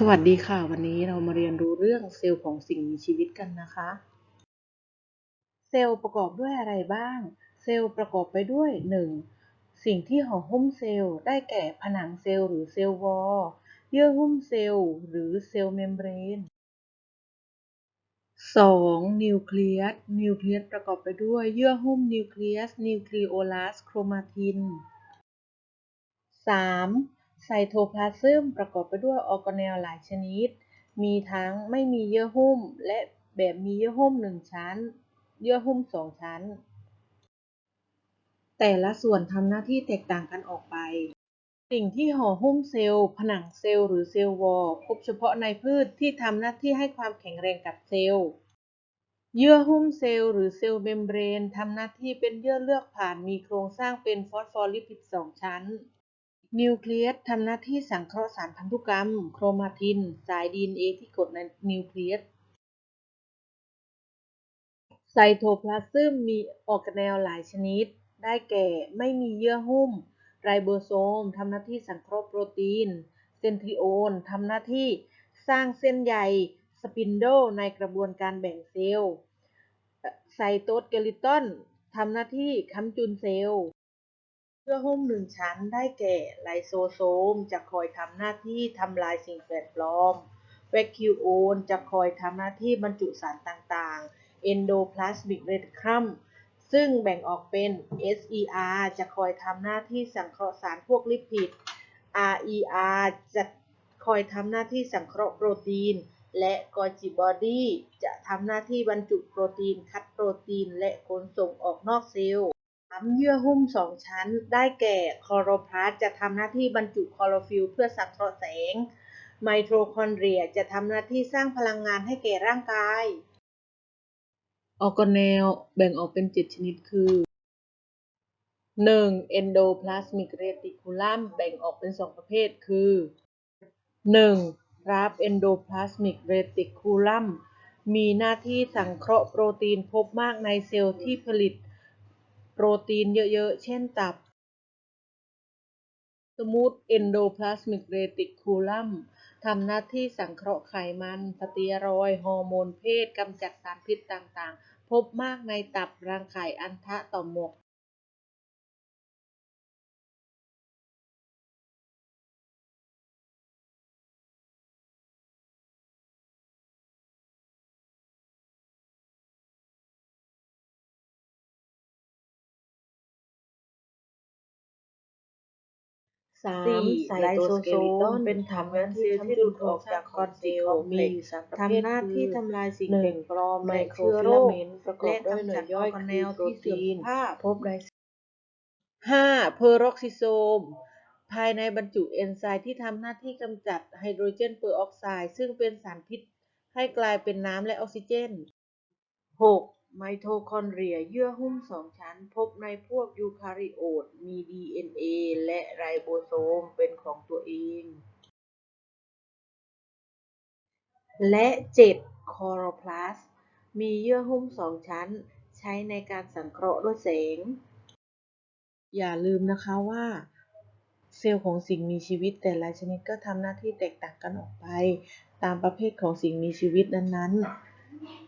สวัสดีค่ะ วันนี้เรามาเรียนรู้เรื่องเซลล์ของสิ่งมีชีวิตกันนะคะ เซลล์ประกอบด้วยอะไรบ้าง เซลล์ประกอบไปด้วย 1. สิ่งที่ห่อหุ้มเซลล์ได้แก่ผนังเซลล์หรือเซลล์วอลเยื่อหุ้มเซลล์หรือเซลล์เมมเบรน 2. นิวเคลียส นิวเคลียสประกอบไปด้วยเยื่อหุ้มนิวเคลียส นิวคลีโอลัส โครมาติน 3. ไซโทพลาซึมประกอบไปด้วยออร์แกเนลหลายชนิด มีทั้งไม่มีเยื่อหุ้ม และแบบมีเยื่อหุ้มหนึ่งชั้น เยื่อหุ้มสองชั้น แต่ละส่วนทำหน้าที่แตกต่างกันออกไป สิ่งที่ห่อหุ้มเซลล์ผนังเซลล์หรือเซลล์วอลพบเฉพาะในพืชที่ทำหน้าที่ให้ความแข็งแรงกับเซลล์เยื่อหุ้มเซลล์หรือเซลล์เมมเบรนทำหน้าที่เป็นเยื่อเลือกผ่านมีโครงสร้างเป็นฟอสโฟลิปิดสองชั้น นิวเคลียสทำหน้าที่สังเคราะห์สารพันธุกรรม โครมาติน สาย DNA ที่กดในนิวเคลียสไซโทพลาซึมมีออร์แนลหลายชนิด ได้แก่ไม่มีเยื่อหุ้ม ไรโบโซมทำหน้าที่สังเคราะห์โปรตีน เซนทริโอนทำหน้าที่สร้างเส้นใยสปินโดในกระบวนการแบ่งเซลล์ไซโตสเกลิตอนทำหน้าที่ค้ำจุนเซลล์ เยื่อหุ้มหนึ่งชั้นได้แก่ไลโซโซมจะคอยทำหน้าที่ทำลายสิ่งแปลกปลอมแวคิวโอนจะคอยทำหน้าที่บรรจุสารต่างๆเอนโดพลาสมิกเรติคัมซึ่งแบ่งออกเป็น SER จะคอยทำหน้าที่สังเคราะห์สารพวกลิปิด RER จะคอยทำหน้าที่สังเคราะห์โปรตีน และกอจิบอดีจะทำหน้าที่บรรจุโปรตีน คัดโปรตีน และขนส่งออกนอกเซลล์ สามเยื่อหุ้มสองชั้น ได้แก่คลอโรพลาสต์จะทำหน้าที่บรรจุคลอโรฟิลเพื่อสังเคราะห์แสง ไมโทคอนเดรียจะทำหน้าที่สร้างพลังงานให้แก่ร่างกาย ออร์แกเนลแบ่งออกเป็น7ชนิดคือ 1. Endoplasmic Reticulum แบ่งออกเป็น2ประเภทคือ 1. rap Endoplasmic Reticulum มีหน้าที่สังเคราะห์โปรตีนพบมากในเซลล์ที่ผลิต โปรตีนเยอะๆ เช่นตับ Smooth Endoplasmic Reticulum ทำหน้าที่สังเคราะห์ไขมัน สเตียรอยด์ฮอร์โมนเพศกำจัดสารพิษต่างๆ พบมากในตับรังไข่อันทะต่อมหมวก สามสี่ไซโตสเกลิตอนเป็นฐานแวนเซลล์ที่หลุดออกจากคอนเซลล์มีอยู่สามประเภททำหน้าที่คือทำลายสิ่งหนึ่งแปลกปลอมไมและโครเชื้อฟิโรลาคเมนต์ประกอบด้วยหน่วยย่อยและกำจัดออร์แกเนคือลโปรที่เสื่อมตีนสภาพพบในห้าเพอร์อกซิโซม ภายในบรรจุเอนไซม์ที่ทำหน้าที่กำจัดไฮโดรเจนเปอร์ออกไซด์ซึ่งเป็นสารพิษให้กลายเป็นน้ำและออกซิเจน 6. ไมโทคอนเดรียเยื่อหุ้มสองชั้น พบในพวกยูคาริโอต มี DNA และไรโบโซมเป็นของตัวเอง และ 7. คลอโรพลาสต์มีเยื่อหุ้มสองชั้น ใช้ในการสังเคราะห์ด้วยแสง อย่าลืมนะคะว่าเซลล์ของสิ่งมีชีวิตแต่ละชนิดก็ทำหน้าที่แตกต่างกันออกไป ตามประเภทของสิ่งมีชีวิตนั้นๆ